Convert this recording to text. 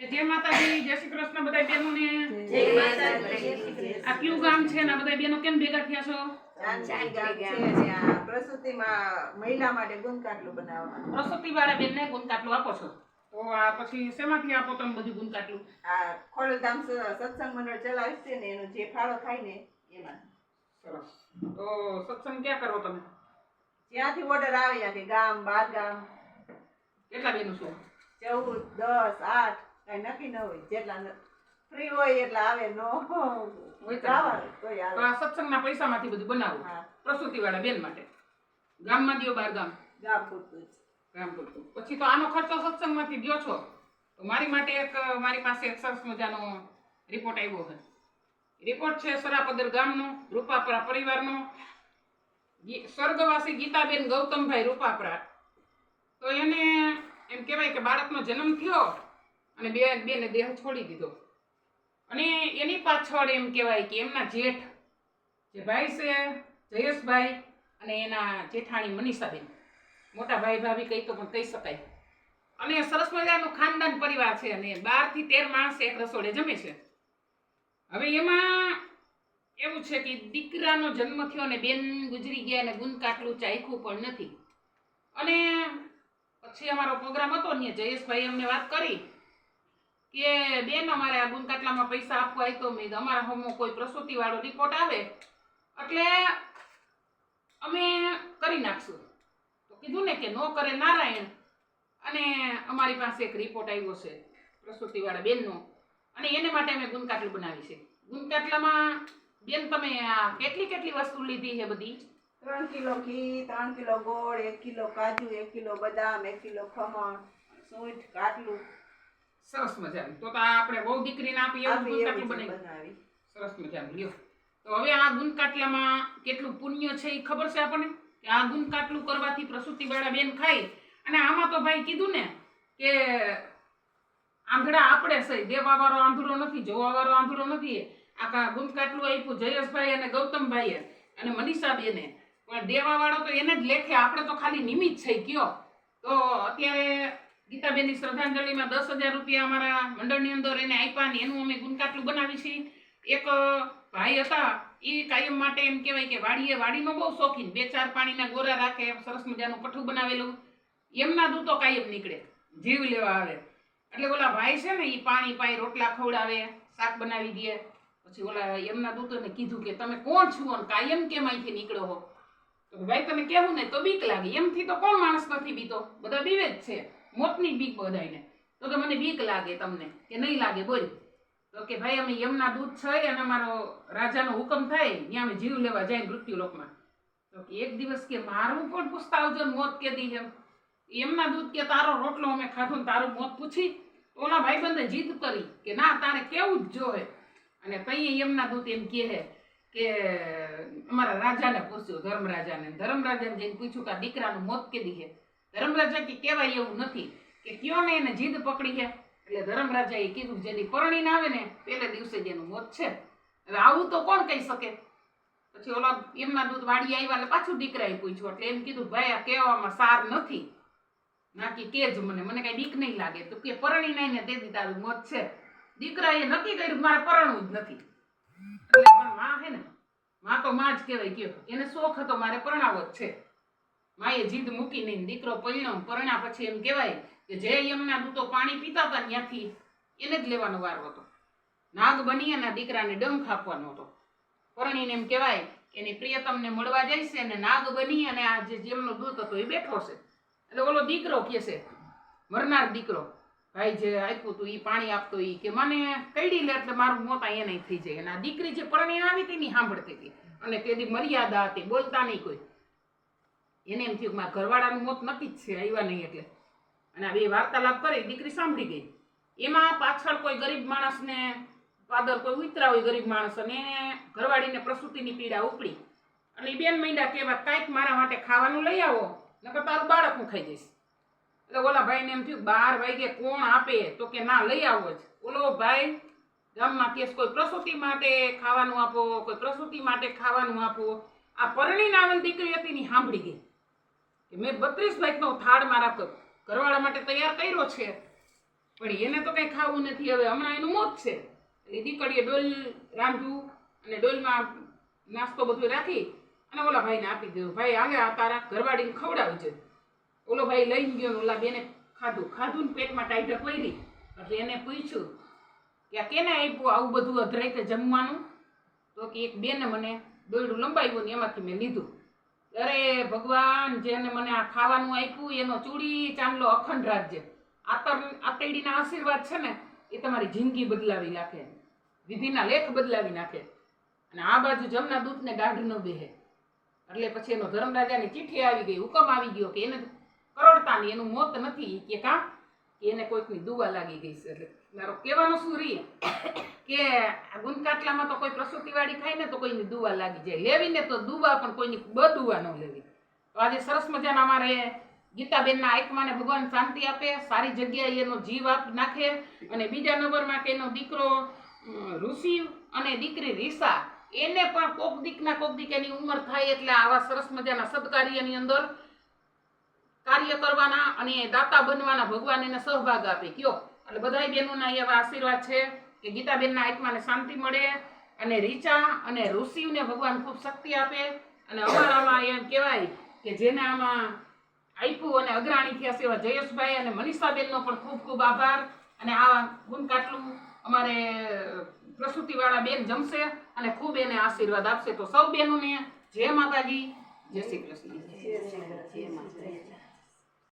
જય માતાજી જય શ્રી કૃષ્ણ બધા બહેનોને જય આ કયું ગામ છે ને બધા કેમ ભેગા થયા છો? ચાંદની ગામ છે ત્યાં પ્રસૂતિમાં મહિલા માટે ગુંદકાટલું બનાવવાનું. પ્રસૂતિ વાળા બેનને ગુણ આપો છો? તો આ પછી શેમાંથી આપો તમે બધું ગુણ કાટલું આ ખોડલધામ સત્સંગ મંડળ ચલાવે છે ને એનો જે ફાળો થાય ને એમાં. સરસ. તો સત્સંગ ક્યાં કરો તમે? જ્યાંથી ઓર્ડર આવે ત્યાંથી ગામ બાર ગામ. કેટલા બેનું છો? ચૌદ દસ આઠ. કઈ નક્કી ન હોય જેટલા ફ્રી હોય એટલા આવે નો તો આ સત્સંગના પૈસામાંથી બધું બનાવો. હા. પ્રસૂતિ વાળા બેન માટે. ગામમાં દ્યો બાર ગામ. ગામ પૂરતું ગામ પૂરતું. પછી તો આનો ખર્ચો સત્સંગમાંથી દ્યો છો. તો મારી માટે એક મારી પાસે એક સરસ મજાનો રિપોર્ટ આવ્યો છે. રિપોર્ટ છે સરાપદર ગામનો રૂપાપરા પરિવારનો. સ્વર્ગવાસી ગીતાબેન ગૌતમભાઈ રૂપાપરા. તો એને એમ કહેવાય કે બાળકનો જન્મ થયો. અને બે બેને દેહ છોડી દીધો. અને એની પાછળ એમ કહેવાય કે એમના જેઠ, જે ભાઈ છે, જયેશભાઈ અને એના જેઠાણી મનીષાબેન. મોટા ભાઈ ભાભી કહી તો પણ કહી શકાય. અને સરસ મજાનું ખાનદાન પરિવાર છે અને બારથી તેર માણસ એક રસોડે જમે છે. હવે એમાં એવું છે કે દીકરાનો જન્મ થયો અને બેન ગુજરી ગયા અને ગુણ કાટલું ચાખ્યું પણ નથી. અને પછી અમારો પ્રોગ્રામ હતો ને જયેશભાઈ અમને વાત કરી. કે બેન, અમારે આ ગુનકાટલામાં પૈસા આપવા તો મેં અમારા હોમો કોઈ પ્રસૂતિ વાળો રિપોર્ટ આવે, એટલે અમે કરી નાખશું. તો કીધું ને કે નો કરે નારાયણ, અને અમારી પાસે એક રિપોર્ટ આવ્યો છે, પ્રસૂતિવાળા બેનનો. અને એને માટે અમે ગુણકાટલું બનાવી છે. ગુણકાટલામાં, બેન, તમે આ કેટલી કેટલી વસ્તુ લીધી છે બધી? ત્રણ કિલો ઘી, ત્રણ કિલો ગોળ, એક કિલો કાજુ, એક કિલો બદામ, એક કિલો ખમણ સૂંઠ કાટલું. સરસ મજાનું તો આ આપણે બહુ દીકરીને આપી એવું છે બનાવી. સરસ મજાનું લ્યો. તો હવે આ ગુણકાટલામાં કેટલું પુણ્ય છે એ ખબર છે આપણને? કે આ ગુણકાટલું કરવાથી પ્રસૂતિવાળા બેન ખાય. અને આમાં તો ભાઈ કીધું ને કે આંધળા આપણે સહી દેવાવાળો આંધળો નથી જોવાવાળો આંધળો નથી. આખા ગુંદકાટલું આપ્યું જયેશભાઈ અને ગૌતમભાઈએ અને મનીષાબેને. પણ દેવાવાળો તો એને જ લેખે આપણે તો ખાલી નિમિત્ત છે કયો. તો અત્યારે ગીતાબેનની શ્રદ્ધાંજલિમાં દસ હજાર રૂપિયા અમારા મંડળની અંદર એને આપ્યા ને એનું અમે ગુણકાટલું બનાવી છીએ એક ભાઈ હતા એ કાયમ માટે એમ કહેવાય કે વાડીએ વાડીનો બહુ શોખીન. બે ચાર પાણીના ગોરા રાખે સરસ મજાનું કઠું બનાવેલું. એમના દૂતો કાયમ નીકળે, જીવ લેવા આવે. એટલે ઓલા ભાઈ છે ને એ પાણી પાઈ રોટલા ખવડાવે, શાક બનાવી દે. પછી ઓલા એમના દૂતોને કીધું કે, તમે કોણ છો અને કાયમ કેમ અહીંથી નીકળો હો? તો ભાઈ, તમે કહેવું ને તો બીક લાગે. એમથી તો કોણ માણસ નથી બીતો? બધા બીવે જ છે. મોતની બીક બધાને તો કે મને બીક લાગે તમને, કે નહીં લાગે, બોલ. તો કે ભાઈ, અમે યમના દૂધ છે અને અમારો રાજાનો હુકમ થાય, ત્યાં અમે જીવ લેવા જાય મૃત્યુ લોકમાં તો કે એક દિવસ કે મારું પણ પૂછતા આવજો મોત કેદી એમ એમના દૂધ કે તારો રોટલો અમે ખાધો ને તારું મોત પૂછી. ઓલા ભાઈબંધે જીદ કરી કે ના, તારે કેવું જ જોવે. અને તઈએ એમના દૂત એમ કહે કે અમારા રાજાને પૂછ્યું ધર્મરાજાને ધર્મરાજાને જઈને પૂછ્યું કે આ દીકરાનું મોત કે છે? ધર્મરાજા કે કહેવાય એવું નથી કે કયો ને એને જીદ પકડી ગયા એટલે ધર્મરાજાએ કીધું જેની પરણી ના આવે ને પેલે દિવસે એનું મોત છે. હવે આવું તો કોણ કહી શકે? પછી ઓલા એમના દૂધ વાડી આવ્યા એટલે પાછું દીકરાએ પૂછ્યું. એટલે એમ કીધું, ભાઈ, આ કહેવામાં સાર નથી. નાકી કે જ મને મને કઈ બીક નહીં લાગે. તો કે પરણી નહીં ને તેથી તારું મોત છે. દીકરાએ નક્કી કર્યું, મારે પરણવું જ નથી. એટલે પણ માં હે ને, માં તો માં જ કહેવાય કયો. એને શોખ હતો, મારે પરણાવો જ છે. માએ જીદ મૂકી નહીં. દીકરો પરણ્યો પરણ્યા પછી એમ કહેવાય કે જે એમના દૂતો પાણી પીતા હતા ત્યાંથી એને જ લેવાનો વારો હતો. નાગ બની અને દીકરાને ડંખ આપવાનો હતો. પરણીને એમ કહેવાય કે એની પ્રિયતમને મળવા જાય છે અને નાગ બની અને આ જે જેમનો દૂત હતો એ બેઠો છે. એટલે ઓલો દીકરો કહે મરનાર દીકરો, ભાઈ જે આપ્યું હતું એ પાણી આપતો એ કે મને કઈડી લે એટલે મારું મોત અહીંયા નહીં થઈ જાય. અને આ દીકરી જે પરણી આવી હતી ને સાંભળતી હતી. અને તેની મર્યાદા હતી, બોલતા નહીં કોઈ. એને એમ થયું કે મારા ઘરવાળાનું મોત નક્કી જ છે, આવ્યા નહીં એટલે. અને આ બે વાર્તાલાપ કરી દીકરી સાંભળી ગઈ. એમાં પાછળ કોઈ ગરીબ માણસને પાદર કોઈ ઉતરા હોય ગરીબ માણસ અને એને ઘરવાળીને પ્રસૂતિની પીડા ઉપડી. અને બેન મહિના કહેવા કાંઈક મારા માટે ખાવાનું લઈ આવો, નકર તારું બાળક હું ખાઈ જઈશ. એટલે ઓલા ભાઈને એમ થયું બાર વાગે કોણ આપે તો કે ના, લઈ આવો જ. ઓલો ભાઈ, ગામમાં કેસ, કોઈ પ્રસૂતિ માટે ખાવાનું આપો, કોઈ પ્રસૂતિ માટે ખાવાનું આપો. આ પરણી નાવલ દીકરી હતી ની સાંભળી ગઈ. કે મેં બત્રીસ લાખનો થાળ મારા ઘરવાળા માટે તૈયાર કર્યો છે. પણ એને તો કંઈ ખાવું નથી. હવે હમણાં એનું મોત છે. એટલે દીકરીએ ડોલ રાંધ્યું અને ડોલમાં નાસ્તો બધું રાખી અને ઓલા ભાઈને આપી દીધું ભાઈ આવે આ તારા ઘરવાળીને ખવડાવજે. ઓલો ભાઈ લઈને ગયો ઓલા બેને ખાધું. ખાધું ને પેટમાં ટાઈટર પડી એટલે એને પૂછ્યું કે, આ કેને આપ્યું આવું બધું અધરાઈ જમવાનું? તો કે, એક બેને મને દોરડું લંબાવ્યું ને એમાંથી મેં લીધું. અરે ભગવાન, જેને મને આ ખાવાનું આપ્યું, એનો ચૂડી, ચાંદલો અખંડ રાખજે. આતર આતેડીના આશીર્વાદ છે ને, એ તમારી જિંદગી બદલાવી નાખે. વિધિના લેખ બદલાવી નાખે. અને આ બાજુ જમના દૂધને ગાઢ ન બેહે. એટલે પછી એનો ધર્મરાજાની ચીઠી આવી ગઈ, હુકમ આવી ગયો કે એને કરડતાની એનું મોત નથી કે કા? કે એને કોઈકની દુવા લાગી ગઈ છે એટલે મારો કહેવાનો શું રી કે ગુંદકાટલામાં તો કોઈ પ્રસૂતિવાળી ખાય ને તો કોઈની દુવા લાગી જાય લેવીને તો દુવા પણ કોઈની બદુવા ન લેવી તો આજે સરસ મજાના અમારે ગીતાબેનના આત્માને ભગવાન શાંતિ આપે સારી જગ્યાએ એનો જીવ આપ નાખે અને બીજા નંબરમાં કે એનો દીકરો ઋષિ અને દીકરી રીસા એને પણ કોક દીકના કોક દીક એની ઉંમર થાય એટલે આવા સરસ મજાના સદકાર્યની અંદર કાર્ય કરવાના અને દાતા બનવાના ભગવાન એને સહભાગ આપે. કયો? એટલે બધાય બહેનોના એવા આશીર્વાદ છે કે ગીતાબેનના આત્માને શાંતિ મળે અને રીચા અને ઋષિને ભગવાન ખૂબ શક્તિ આપે. અને અમારામાં એમ કહેવાય કે જેને આમાં આપ્યું અને અગ્રણી થયા છે જયેશભાઈ અને મનીષાબેનનો પણ ખૂબ ખૂબ આભાર. અને આ ગુણ કાટલું અમારે પ્રસૂતિવાળા બેન જમશે અને ખૂબ એને આશીર્વાદ આપશે. તો સૌ બહેનોને જય માતાજી. જય શ્રી કૃષ્ણ. જય શ્રી કૃષ્ણ.